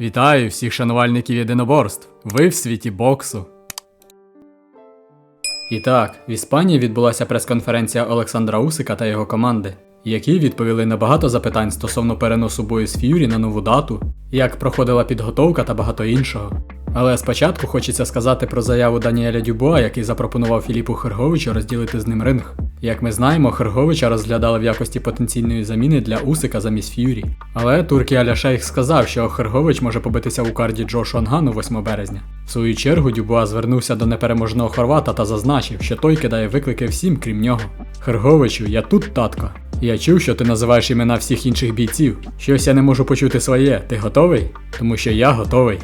Вітаю всіх шанувальників єдиноборств. Ви в світі боксу. І так, в Іспанії відбулася прес-конференція Олександра Усика та його команди, які відповіли на багато запитань стосовно переносу бою з Ф'юрі на нову дату, як проходила підготовка та багато іншого. Але спочатку хочеться сказати про заяву Даніеля Дюбуа, який запропонував Філіпу Херговичу розділити з ним ринг. Як ми знаємо, Херговича розглядали в якості потенційної заміни для Усика замість Ф'юрі. Але Туркі Аля Шейх сказав, що Хергович може побитися у карді Джошу Ангану 8 березня. В свою чергу Дюбуа звернувся до непереможного хорвата та зазначив, що той кидає виклики всім, крім нього. Херговичу, я тут, татко. Я чув, що ти називаєш імена всіх інших бійців. Щось я не можу почути своє. Ти готовий? Тому що я готовий.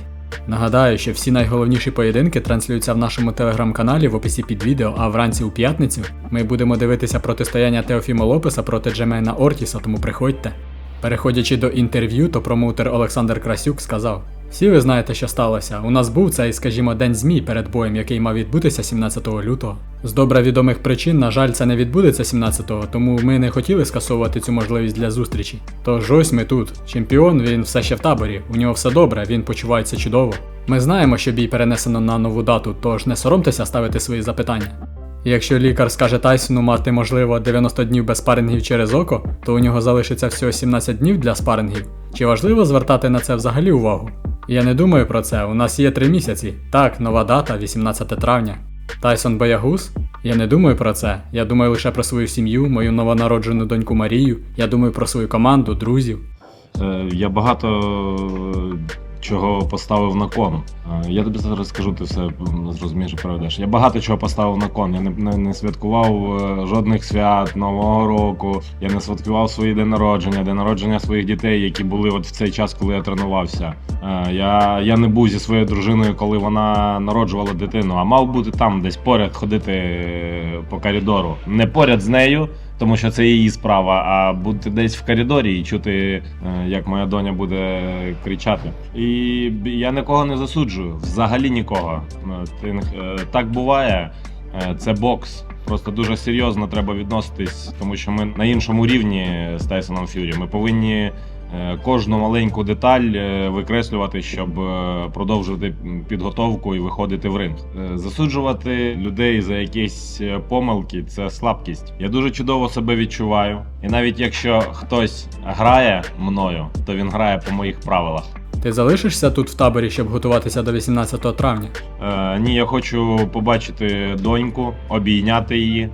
Нагадаю, що всі найголовніші поєдинки транслюються в нашому телеграм-каналі в описі під відео, а вранці у п'ятницю ми будемо дивитися протистояння Теофіма Лопеса проти Джемена Ортіса, тому приходьте. Переходячи до інтерв'ю, то промоутер Олександр Красюк сказав: Всі ви знаєте, що сталося. У нас був цей, скажімо, день змій перед боєм, який мав відбутися 17 лютого. З добре відомих причин, на жаль, це не відбудеться 17-го, тому ми не хотіли скасовувати цю можливість для зустрічі. Тож ось ми тут. Чемпіон, він все ще в таборі, у нього все добре, він почувається чудово. Ми знаємо, що бій перенесено на нову дату, тож не соромтеся ставити свої запитання. Якщо лікар скаже Тайсону мати, можливо, 90 днів без спарингів через око, то у нього залишиться всього 17 днів для спарингів. Чи важливо звертати на це взагалі увагу? Я не думаю про це, у нас є 3 місяці. Так, нова дата, 18 травня. Тайсон Боягуз? Я не думаю про це. Я думаю лише про свою сім'ю, мою новонароджену доньку Марію. Я думаю про свою команду, друзів. Е, Я багато чого поставив на кон. Е, Я тобі зараз скажу, ти все зрозумієш і проведеш. Я багато чого поставив на кон. Я не, не, не святкував е, жодних свят, Нового року. Я не святкував свої день народження, день народження своїх дітей, які були от в цей час, коли я тренувався. Е, Я, я не був зі своєю дружиною, коли вона народжувала дитину, а мав бути там, десь поряд ходити по коридору. Не поряд з нею тому що це її справа, а бути десь в коридорі і чути, е, як моя доня буде кричати. І я нікого не засуджую, взагалі нікого. Е, е, Так буває, це бокс. Просто дуже серйозно треба відноситись, тому що ми на іншому рівні з Тайсоном Ф'юрі. Ми повинні кожну маленьку деталь е, викреслювати, щоб е, продовжувати підготовку і виходити в ринг. Е, Засуджувати людей за якісь е, помилки це слабкість. Я дуже чудово себе відчуваю. І навіть якщо хтось грає мною, то він грає по моїх правилах. Ти залишишся тут в таборі, щоб готуватися до 18 травня? Е, ні, я хочу побачити доньку, обійняти її,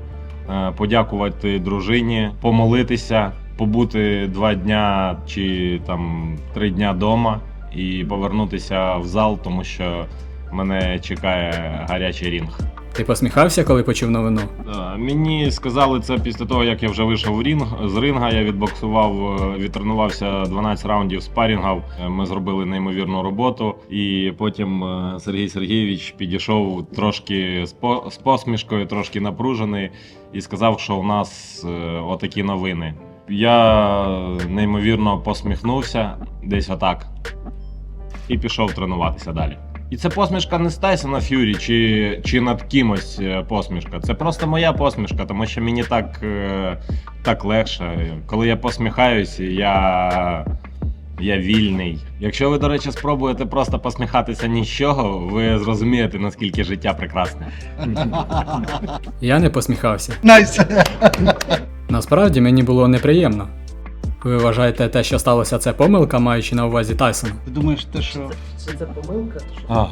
е, подякувати дружині, помолитися, побути два дня чи там три дня вдома і повернутися в зал, тому що мене чекає гарячий рінг. Ти посміхався, коли почув новину? Е, Мені сказали це після того, як я вже вийшов в рінг з ринга. Я відбоксував, е, відтренувався 12 раундів спарінгів. Е, Ми зробили неймовірну роботу. І потім Сергій Сергійович підійшов трошки з посмішкою, трошки напружений, і сказав, що у нас отакі новини. Я неймовірно посміхнувся десь отак і пішов тренуватися далі. І це посмішка не з Тайсона Ф'юрі чи, чи над кимось е, посмішка. Це просто моя посмішка, тому що мені так, е, так легше. Коли я посміхаюсь, я, я вільний. Якщо ви, до речі, спробуєте просто посміхатися нічого, ви зрозумієте, наскільки життя прекрасне. Я не посміхався. Найс. Насправді мені було неприємно. Ви вважаєте те, що сталося, це помилка, маючи на увазі Тайсона? Ти думаєш, те, що Це, це помилка? А,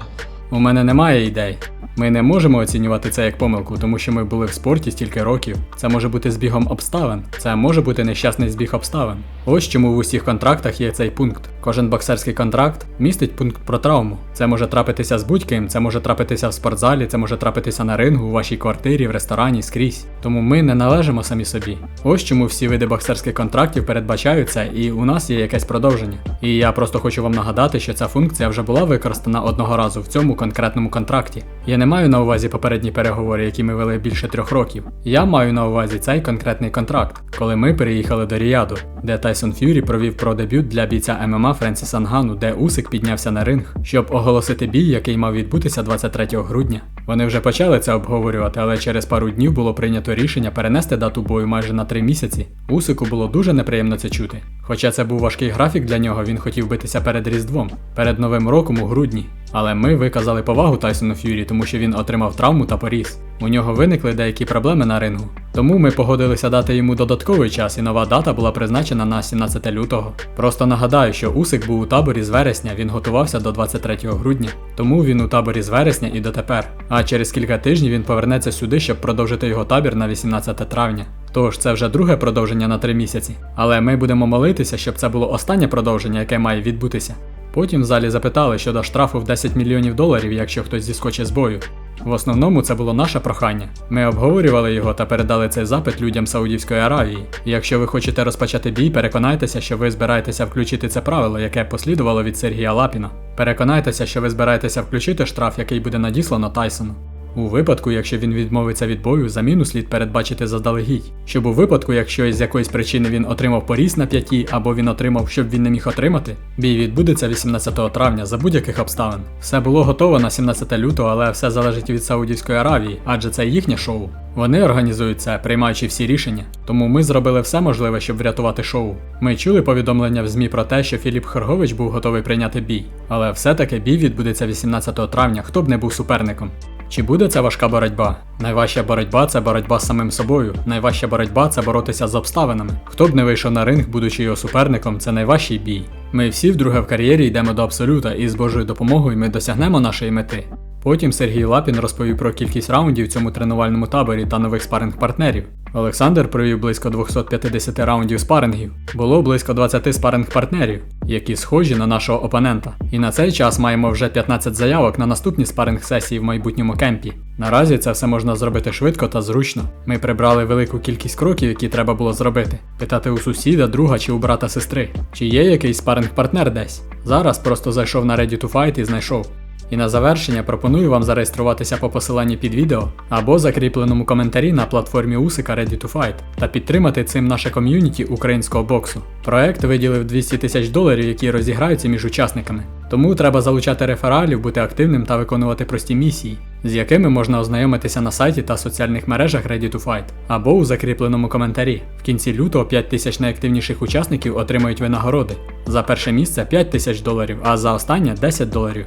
У мене немає ідей. Ми не можемо оцінювати це як помилку, тому що ми були в спорті стільки років. Це може бути збігом обставин, це може бути нещасний збіг обставин. Ось чому в усіх контрактах є цей пункт. Кожен боксерський контракт містить пункт про травму. Це може трапитися з будь-ким, це може трапитися в спортзалі, це може трапитися на рингу, у вашій квартирі, в ресторані, скрізь. Тому ми не належимо самі собі. Ось чому всі види боксерських контрактів передбачають це, і у нас є якесь продовження. І я просто хочу вам нагадати, що ця функція вже була використана одного разу в цьому конкретному контракті. Я не маю на увазі попередні переговори, які ми вели більше трьох років. Я маю на увазі цей конкретний контракт, коли ми переїхали до Ріяду, де Тайсон Ф'юрі провів продебют для бійця ММА Френсіса Нгану, де Усик піднявся на ринг, щоб оголосити бій, який мав відбутися 23 грудня. Вони вже почали це обговорювати, але через пару днів було прийнято рішення перенести дату бою майже на три місяці. Усику було дуже неприємно це чути. Хоча це був важкий графік для нього, він хотів битися перед Різдвом, перед Новим роком у грудні. Але ми виказали повагу Тайсону Ф'юрі, тому що він отримав травму та поріз. У нього виникли деякі проблеми на рингу. Тому ми погодилися дати йому додатковий час, і нова дата була призначена на 17 лютого. Просто нагадаю, що Усик був у таборі з вересня, він готувався до 23 грудня. Тому він у таборі з вересня і дотепер. А через кілька тижнів він повернеться сюди, щоб продовжити його табір на 18 травня. Тож це вже друге продовження на три місяці. Але ми будемо молитися, щоб це було останнє продовження, яке має відбутися. Потім в залі запитали щодо штрафу в 10 мільйонів доларів, якщо хтось зіскочить з бою. В основному це було наше прохання. Ми обговорювали його та передали цей запит людям Саудівської Аравії. Якщо ви хочете розпочати бій, переконайтеся, що ви збираєтеся включити це правило, яке послідувало від Сергія Лапіна. Переконайтеся, що ви збираєтеся включити штраф, який буде надіслано Тайсону. У випадку, якщо він відмовиться від бою, заміну слід передбачити заздалегідь. Щоб у випадку, якщо із якоїсь причини він отримав поріз на п'яті, або він отримав, щоб він не міг отримати, бій відбудеться 18 травня за будь-яких обставин. Все було готово на 17 лютого, але все залежить від Саудівської Аравії, адже це їхнє шоу. Вони організують це, приймаючи всі рішення. Тому ми зробили все можливе, щоб врятувати шоу. Ми чули повідомлення в ЗМІ про те, що Філіп Хоргович був готовий прийняти бій, але все-таки бій відбудеться 18 травня, хто б не був суперником. Чи буде це важка боротьба? Найважча боротьба це боротьба з самим собою. Найважча боротьба це боротися з обставинами. Хто б не вийшов на ринг, будучи його суперником, це найважчий бій. Ми всі вдруге в кар'єрі йдемо до абсолюта, і з Божою допомогою ми досягнемо нашої мети. Потім Сергій Лапін розповів про кількість раундів в цьому тренувальному таборі та нових спаринг-партнерів. Олександр провів близько 250 раундів спарингів. Було близько 20 спаринг-партнерів, які схожі на нашого опонента. І на цей час маємо вже 15 заявок на наступні спаринг-сесії в майбутньому кемпі. Наразі це все можна зробити швидко та зручно. Ми прибрали велику кількість кроків, які треба було зробити. Питати у сусіда, друга чи у брата сестри, чи є якийсь спаринг-партнер десь. Зараз просто зайшов на Ready to Fight і знайшов. І на завершення пропоную вам зареєструватися по посиланні під відео або закріпленому коментарі на платформі Усика Ready to Fight та підтримати цим наше ком'юніті українського боксу. Проект виділив 200 тисяч доларів, які розіграються між учасниками. Тому треба залучати рефералів, бути активним та виконувати прості місії, з якими можна ознайомитися на сайті та соціальних мережах Ready to Fight або у закріпленому коментарі. В кінці лютого 5 тисяч найактивніших учасників отримають винагороди. За перше місце 5 тисяч доларів, а за останнє 10 доларів.